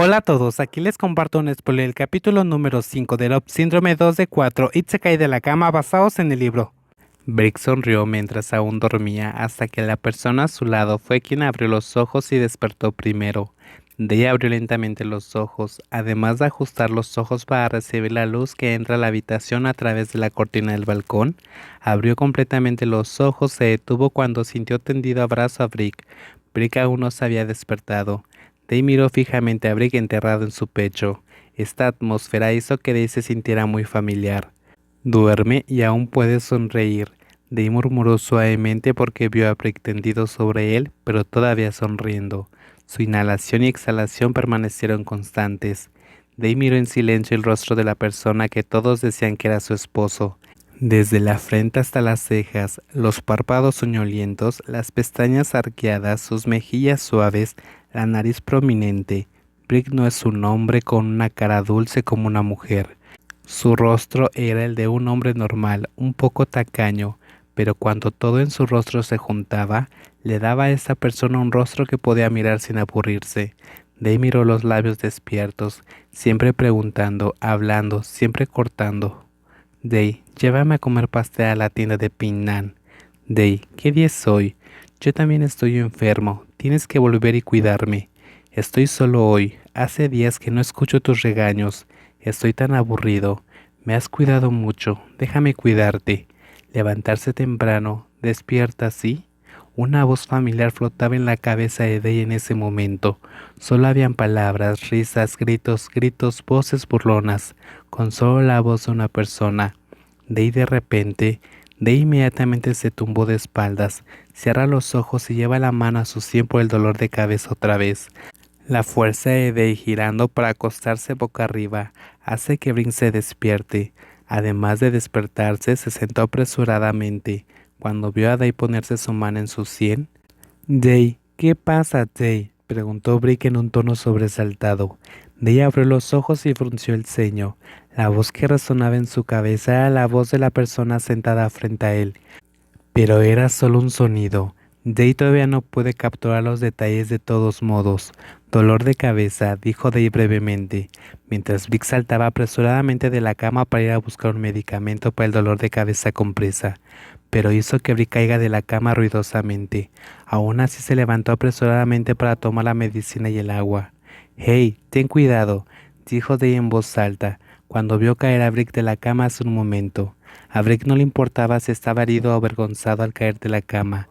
Hola a todos, aquí les comparto un spoiler del capítulo número 5 de Love Síndrome 2 de 4 y se cae de la cama basados en el libro. Brick sonrió mientras aún dormía hasta que la persona a su lado fue quien abrió los ojos y despertó primero. Day abrió lentamente los ojos, además de ajustar los ojos para recibir la luz que entra a la habitación a través de la cortina del balcón. Abrió completamente los ojos, se detuvo cuando sintió tendido abrazo a Brick. Brick aún no se había despertado. Day miró fijamente a Brick enterrado en su pecho. Esta atmósfera hizo que Day se sintiera muy familiar. Duerme y aún puede sonreír. Day murmuró suavemente porque vio a Brick tendido sobre él, pero todavía sonriendo. Su inhalación y exhalación permanecieron constantes. Day miró en silencio el rostro de la persona que todos decían que era su esposo. Desde la frente hasta las cejas, los párpados soñolientos, las pestañas arqueadas, sus mejillas suaves, la nariz prominente. Brick no es un hombre con una cara dulce como una mujer. Su rostro era el de un hombre normal, un poco tacaño, pero cuando todo en su rostro se juntaba, le daba a esa persona un rostro que podía mirar sin aburrirse. Day miró los labios despiertos, siempre preguntando, hablando, siempre cortando. Day, llévame a comer pastel a la tienda de Pinnan. Day, ¿qué día es hoy? Yo también estoy enfermo, tienes que volver y cuidarme. Estoy solo hoy, hace días que no escucho tus regaños, estoy tan aburrido. Me has cuidado mucho, déjame cuidarte. Levantarse temprano, despierta, ¿sí? Una voz familiar flotaba en la cabeza de Day en ese momento. Solo habían palabras, risas, gritos, gritos, voces burlonas, con solo la voz de una persona. Day de repente de inmediatamente se tumbó de espaldas, cierra los ojos y lleva la mano a su sien por el dolor de cabeza otra vez. La fuerza de girando para acostarse boca arriba hace que Brink se despierte. Además de despertarse, se sentó apresuradamente. Cuando vio a Day ponerse su mano en su sien, Day, ¿qué pasa, Day? preguntó Brick en un tono sobresaltado. Day abrió los ojos y frunció el ceño. La voz que resonaba en su cabeza era la voz de la persona sentada frente a él. Pero era solo un sonido. Day todavía no puede capturar los detalles de todos modos. Dolor de cabeza, dijo Day brevemente, mientras Brick saltaba apresuradamente de la cama para ir a buscar un medicamento para el dolor de cabeza con prisa pero hizo que Brick caiga de la cama ruidosamente. Aún así se levantó apresuradamente para tomar la medicina y el agua. Hey, ten cuidado, dijo Day en voz alta, cuando vio caer a Brick de la cama hace un momento. A Brick no le importaba si estaba herido o avergonzado al caer de la cama.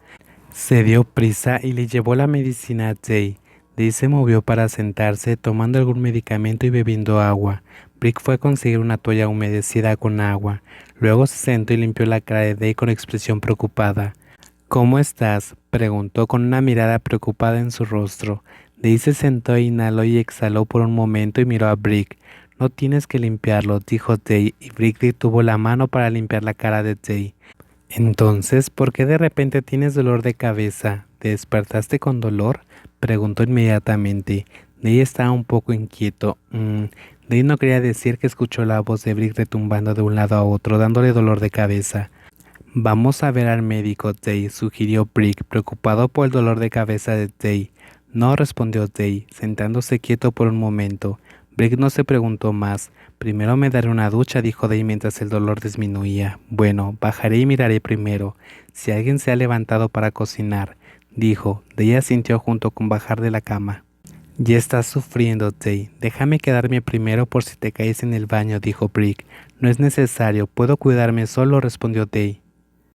Se dio prisa y le llevó la medicina a Day. Day se movió para sentarse, tomando algún medicamento y bebiendo agua. Brick fue a conseguir una toalla humedecida con agua. Luego se sentó y limpió la cara de Day con expresión preocupada. ¿Cómo estás? preguntó con una mirada preocupada en su rostro. Day se sentó, inhaló y exhaló por un momento y miró a Brick. No tienes que limpiarlo, dijo Day, y Brick detuvo la mano para limpiar la cara de Day. Entonces, ¿por qué de repente tienes dolor de cabeza? ¿Te despertaste con dolor? preguntó inmediatamente. Day estaba un poco inquieto. Mm, Day no quería decir que escuchó la voz de Brick retumbando de un lado a otro, dándole dolor de cabeza. Vamos a ver al médico, Day, sugirió Brick, preocupado por el dolor de cabeza de Day. No, respondió Day, sentándose quieto por un momento. Brick no se preguntó más. Primero me daré una ducha, dijo Day mientras el dolor disminuía. Bueno, bajaré y miraré primero. Si alguien se ha levantado para cocinar, dijo. Day asintió junto con bajar de la cama. Ya estás sufriendo, Tay. Déjame quedarme primero por si te caes en el baño, dijo Brick. No es necesario, puedo cuidarme solo, respondió Tay.